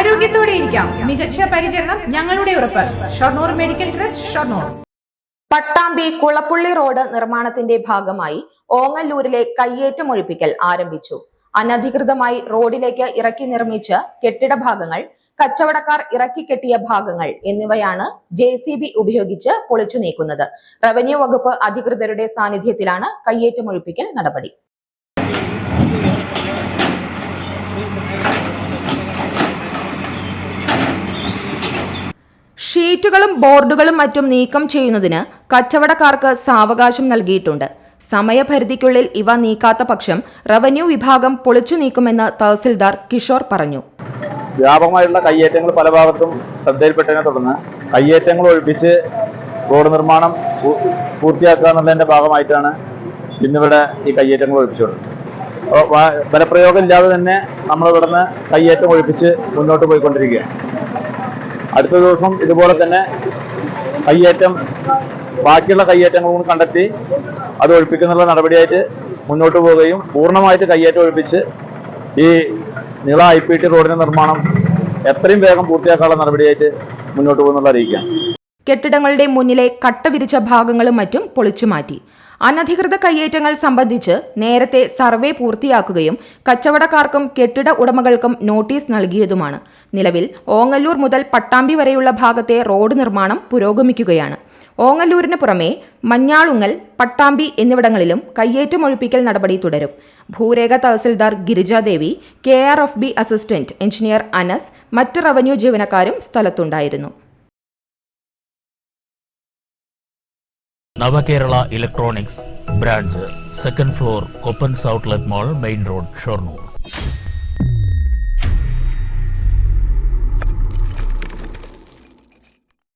ആരോഗ്യത്തോടെ ഇരിക്കാം. മികച്ച പരിചരണം ഞങ്ങളുടെ ഉറപ്പ്. Shoranur medical trust Shoranur. Pattambi Kulappully road നിർമ്മാണത്തിന്റെ ഭാഗമായി ഓങ്ങല്ലൂരിലെ കയ്യേറ്റം ഒഴിപ്പിക്കൽ ആരംഭിച്ചു. അനധികൃതമായി റോഡിലേക്ക് ഇറക്കി നിർമ്മിച്ച കെട്ടിട ഭാഗങ്ങൾ കച്ചവടക്കാർ ഇറക്കി കെട്ടിയ ഭാഗങ്ങൾ എന്നിവയാണ് ജെ സി ബി ഉപയോഗിച്ച് പൊളിച്ചു നീക്കുന്നത്. റവന്യൂ വകുപ്പ് അധികൃതരുടെ സാന്നിധ്യത്തിലാണ് കയ്യേറ്റം ഒഴിപ്പിക്കൽ നടപടി. ഷീറ്റുകളും ബോർഡുകളും മറ്റും നീക്കം ചെയ്യുന്നതിന് കച്ചവടക്കാർക്ക് സാവകാശം നൽകിയിട്ടുണ്ട്. സമയപരിധിക്കുള്ളിൽ ഇവ നീക്കാത്ത പക്ഷം റവന്യൂ വിഭാഗം പൊളിച്ചു നീക്കുമെന്ന് തഹസിൽദാർ കിഷോർ പറഞ്ഞു. വ്യാപകമായിട്ടുള്ള കയ്യേറ്റങ്ങൾ പല ഭാഗത്തും ശ്രദ്ധയിൽപ്പെട്ടതിനെ തുടർന്ന് കയ്യേറ്റങ്ങൾ ഒഴിപ്പിച്ച് റോഡ് നിർമ്മാണം പൂർത്തിയാക്കുക എന്നുള്ളതിന്റെ ഭാഗമായിട്ടാണ് ഇന്നിവിടെ ഈ കയ്യേറ്റങ്ങൾ ഒഴിപ്പിച്ചത് ബലപ്രയോഗം ഇല്ലാതെ തന്നെ നമ്മൾ ഇവിടുന്ന് കയ്യേറ്റം ഒഴിപ്പിച്ച് മുന്നോട്ട് പോയിക്കൊണ്ടിരിക്കുകയാണ്. അടുത്ത ദിവസം ഇതുപോലെ തന്നെ കയ്യേറ്റം ബാക്കിയുള്ള കയ്യേറ്റങ്ങൾ കൂടി കണ്ടെത്തി അത് ഒഴിപ്പിക്കുന്നുള്ള നടപടിയായിട്ട് മുന്നോട്ട് പോവുകയും പൂർണമായിട്ട് കയ്യേറ്റം ഒഴിപ്പിച്ച് ഈ നീള ഐ പി ടി റോഡിന്റെ നിർമ്മാണം എത്രയും വേഗം പൂർത്തിയാക്കാനുള്ള നടപടിയായിട്ട് മുന്നോട്ട് പോകുന്നുള്ള അറിയിക്കാം. കെട്ടിടങ്ങളുടെ മുന്നിലെ കട്ടവിരിച്ച ഭാഗങ്ങളും മറ്റും പൊളിച്ചു മാറ്റി. അനധികൃത കയ്യേറ്റങ്ങൾ സംബന്ധിച്ച് നേരത്തെ സർവേ പൂർത്തിയാക്കുകയും കച്ചവടക്കാർക്കും കെട്ടിട ഉടമകൾക്കും നോട്ടീസ് നൽകിയതുമാണ്. നിലവിൽ ഓങ്ങല്ലൂർ മുതൽ പട്ടാമ്പി വരെയുള്ള ഭാഗത്തെ റോഡ് നിർമ്മാണം പുരോഗമിക്കുകയാണ്. ഓങ്ങല്ലൂരിന് പുറമെ മഞ്ഞാളുങ്ങൽ പട്ടാമ്പി എന്നിവിടങ്ങളിലും കയ്യേറ്റമൊഴിപ്പിക്കൽ നടപടി തുടരും. ഭൂരേഖ tahsildar Girijadevi K R F B assistant engineer Anas മറ്റ് റവന്യൂ ജീവനക്കാരും സ്ഥലത്തുണ്ടായിരുന്നു. Navakerala electronics branch second floor Koppan outlet mall main road Shoranur.